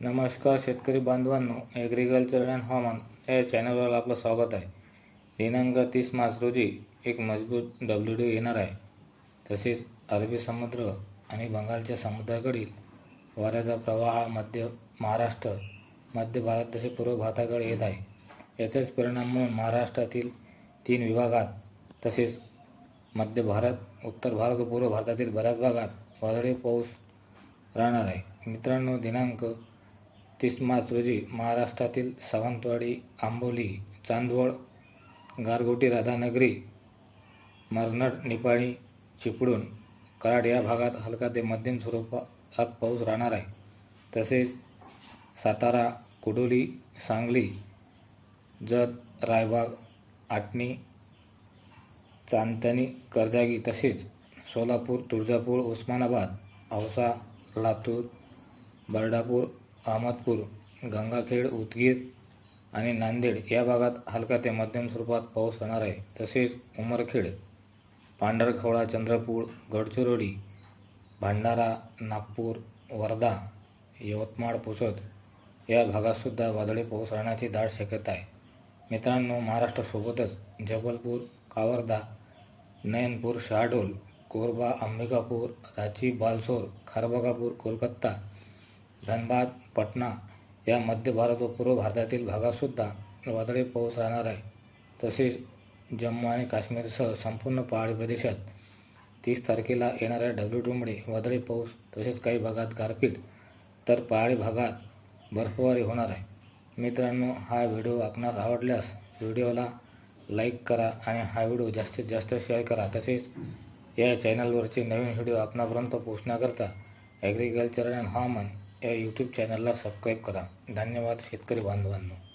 नमस्कार शेतकरी बांधवांनो ॲग्रिकल्चर अँड हवामान या चॅनलवर आपलं स्वागत आहे. दिनांक तीस मार्च रोजी एक मजबूत डब्ल्यू डी येणार आहे. तसेच अरबी समुद्र आणि बंगालच्या समुद्राकडील वाऱ्याचा प्रवाह मध्य महाराष्ट्र मध्य भारत तसेच पूर्व भारताकडे येत आहे. याचाच परिणाम म्हणून महाराष्ट्रातील तीन विभागात तसेच मध्य भारत उत्तर भारत व पूर्व भारतातील बऱ्याच भागात वादळी पाऊस राहणार आहे. मित्रांनो दिनांक तीस मार्च रोजी महाराष्ट्रातील सावंतवाडी आंबोली चांदवड गारगोटी राधानगरी मरनड निपाणी चिपळूण कराड या भागात हलका ते मध्यम स्वरूपात पाऊस राहणार आहे. तसेच सातारा कुडोली सांगली जत रायबाग आटणी चांदणी कर्जागी तसेच सोलापूर तुळजापूर उस्मानाबाद औसा लातूर बर्डापूर अहमदपूर गंगाखेड उदगीर आणि नांदेड या भागात हलका ते मध्यम स्वरूपात पाऊस राहणार आहे. तसेच उमरखेड पांढरखवळा चंद्रपूर गडचिरोली भंडारा नागपूर वर्धा यवतमाळ पुसद या भागातसुद्धा वादळी पाऊस राहण्याची दाट शक्यता आहे. मित्रांनो महाराष्ट्रासोबतच जबलपूर कावर्धा नयनपूर शहाडोल कोरबा अंबिकापूर रांची बालसोर खारबगापूर कोलकाता धनबाद पटना या मध्य भारत व पूर्व भारतातील भागातसुद्धा वादळी पाऊस राहणार आहे. तसेच जम्मू आणि काश्मीरसह संपूर्ण पहाडी प्रदेशात तीस तारखेला येणाऱ्या डब्ल्यू टूमुळे वादळी पाऊस तसेच काही भागात गारपीट तर पहाडी भागात बर्फवारी होणार आहे. मित्रांनो हा व्हिडिओ आपणास आवडल्यास व्हिडिओला लाईक करा आणि हा व्हिडिओ जास्तीत जास्त शेअर करा. तसेच या चॅनलवरचे नवीन व्हिडिओ आपणापर्यंत पोहोचण्याकरता ॲग्रिकल्चर अँड हवामान या यूट्यूब चॅनलला सबस्क्राईब करा. धन्यवाद शेतकरी बांधवांनो.